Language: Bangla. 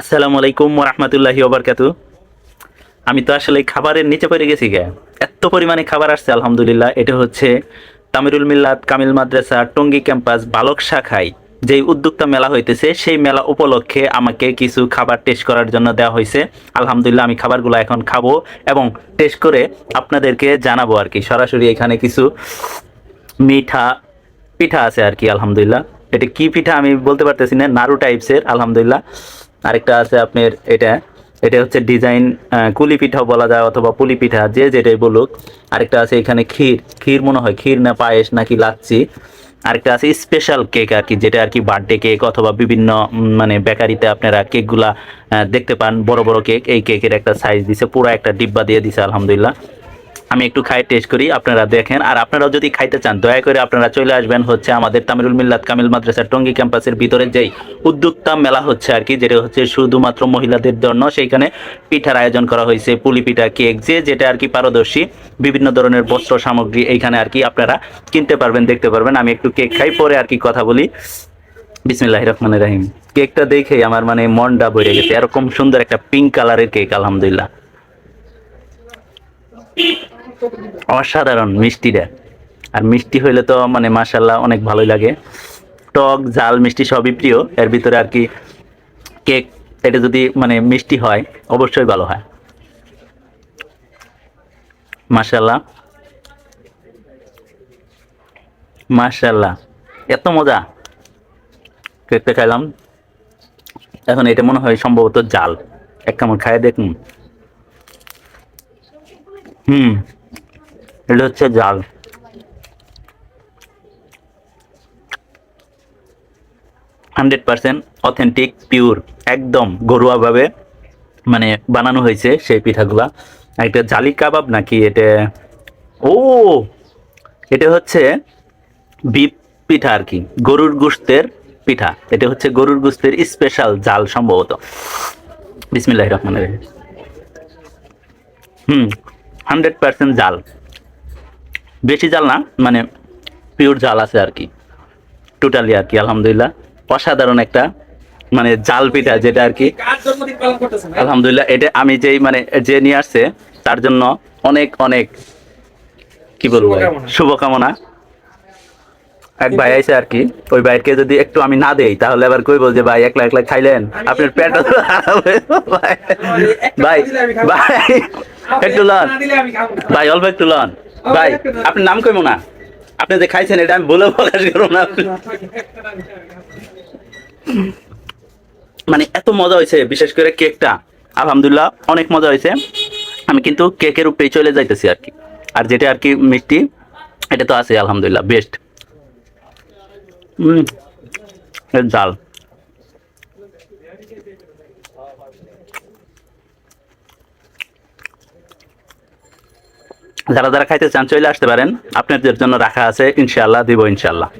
আসসালামু আলাইকুম রহমতুল্লাহি ওবরকাত আমি তো আসলে খাবারের নিচে পড়ে গেছি গে। এত পরিমাণে খাবার আসছে, আলহামদুলিল্লাহ। এটা হচ্ছে তামিরুল মিল্লাত কামিল মাদ্রাসা টঙ্গী ক্যাম্পাস বালক শাখায় যেই উদ্যোক্তা মেলা হইতেছে, সেই মেলা উপলক্ষে আমাকে কিছু খাবার টেস্ট করার জন্য দেওয়া হয়েছে আলহামদুলিল্লাহ, আমি খাবারগুলো এখন খাব এবং টেস্ট করে আপনাদেরকে জানাব আর কি। সরাসরি এখানে কিছু মিঠা, পিঠা আছে আর কি, আলহামদুলিল্লাহ। এটা কি পিঠা আমি বলতে পারতেছি না, নাড়ু টাইপসের আলহামদুলিল্লাহ। আরেকটা আছে আপনার এটা। এটা হচ্ছে ডিজাইন কুলি পিঠাও বলা যায় অথবা পুলি পিঠা, যে যেটাই বলুক। আরেকটা আছে এখানে ক্ষীর ক্ষীর মনে হয়, ক্ষীর না পায়েস নাকি লাচ্ছি। আরেকটা আছে স্পেশাল কেক আর কি, যেটা আর কি বার্থডে কেক অথবা বিভিন্ন মানে বেকারিতে আপনারা কেকগুলা দেখতে পান, বড় বড় কেক এই কেকের একটা সাইজ দিছে, পুরো একটা ডিব্বা দিয়ে দিছে, আলহামদুলিল্লাহ। আমি একটু খাই টেস্ট করি, আপনারা দেখেন। আর আপনারাও যদি খাইতে চান, দয়া করে আপনারা চলে আসবেন হচ্ছে আমাদের তামিরুল মিল্লাত কামিল মাদ্রাসার টঙ্গী ক্যাম্পাসের ভিতরে যেই উদ্যোক্তা মেলা হচ্ছে আর কি, যেটা হচ্ছে শুধুমাত্র মহিলাদের জন্য, সেইখানে পিঠার আয়োজন করা হয়েছে, পুলি পিঠা, কেক, যে যেটা আর কি পারদর্শী, বিভিন্ন ধরনের বস্ত্র সামগ্রী এইখানে আর কি আপনারা কিনতে পারবেন, দেখতে পারবেন। আমি একটু কেক খাই, পরে আর কি কথা বলি। বিসমিল্লাহ রহমান রাহিম। কেকটা দেখেই আমার মানে মনটা বইরে গেছে, এরকম সুন্দর একটা পিঙ্ক কালারের কেক, আলহামদুলিল্লাহ। অসাধারণ মিষ্টিটা আর মিষ্টি হইলে তো মানে মাশাল্লাহ অনেক ভালোই লাগে। টক, ঝাল, মিষ্টি সবই প্রিয়। এর ভিতরে আর কি কেক, এটা যদি মানে মিষ্টি হয়, অবশ্যই ভালো হয়। মাশাল্লাহ মাশাল্লাহ এত মজা। কেকটা খাইলাম। এখন এটা মনে হয় সম্ভবত জাল। এক কামড় খায় দেখুন। হুম। এটা হচ্ছে জাল। হান্ড্রেড পার্সেন্ট অথেন্টিক পিওর একদম ঘরোয়াভাবে মানে বানানো হয়েছে সেই পিঠাগুলা। একটা জালি কাবাব নাকি এটা? ও, এটা হচ্ছে বিপ পিঠা আর কি, গরুর গোস্তের পিঠা। এটা হচ্ছে গরুর গোস্তের স্পেশাল জাল সম্ভবত। বিসমিল্লাহ রহমান রহিম। হুম হান্ড্রেড পার্সেন্ট জাল। বেশি জাল না মানে পিওর জাল আছে আর কি টোটালি আর কি আলহামদুলিল্লাহ অসাধারণ একটা মানে জাল পিঠা যেটা আর কি? আলহামদুলিল্লাহ এটা আমি যেই মানে যে নিয়ে আসছে তার জন্য অনেক অনেক কি বলব শুভকামনা। এক ভাই আছে আর কি ওই ভাইকে যদি একটু আমি না দেই তাহলে আবার কইব যে ভাই একলা একলা খাইলেন আপনার পেট। ভাই ভাই। ভাই একটু লন। ভাই অল্প একটু লন ভাই। আপনার নাম কইব না। আপনি যে খাইছেন এটা আমি বলে প্রকাশ করব না। মানে এত মজা হয়েছে, বিশেষ করে কেকটা। আলহামদুলিল্লাহ, অনেক মজা হয়েছে। আমি কিন্তু কেকের উপরেই চলে যাইতেছি আর কি। আর যেটা আর কি মিষ্টি, এটা তো আছে আলহামদুলিল্লাহ বেস্ট হুম জাল যারা যারা খাইতে চান চলে আসতে পারেন। আপনাদের জন্য রাখা আছে ইনশাল্লাহ দিব ইনশাআল্লাহ।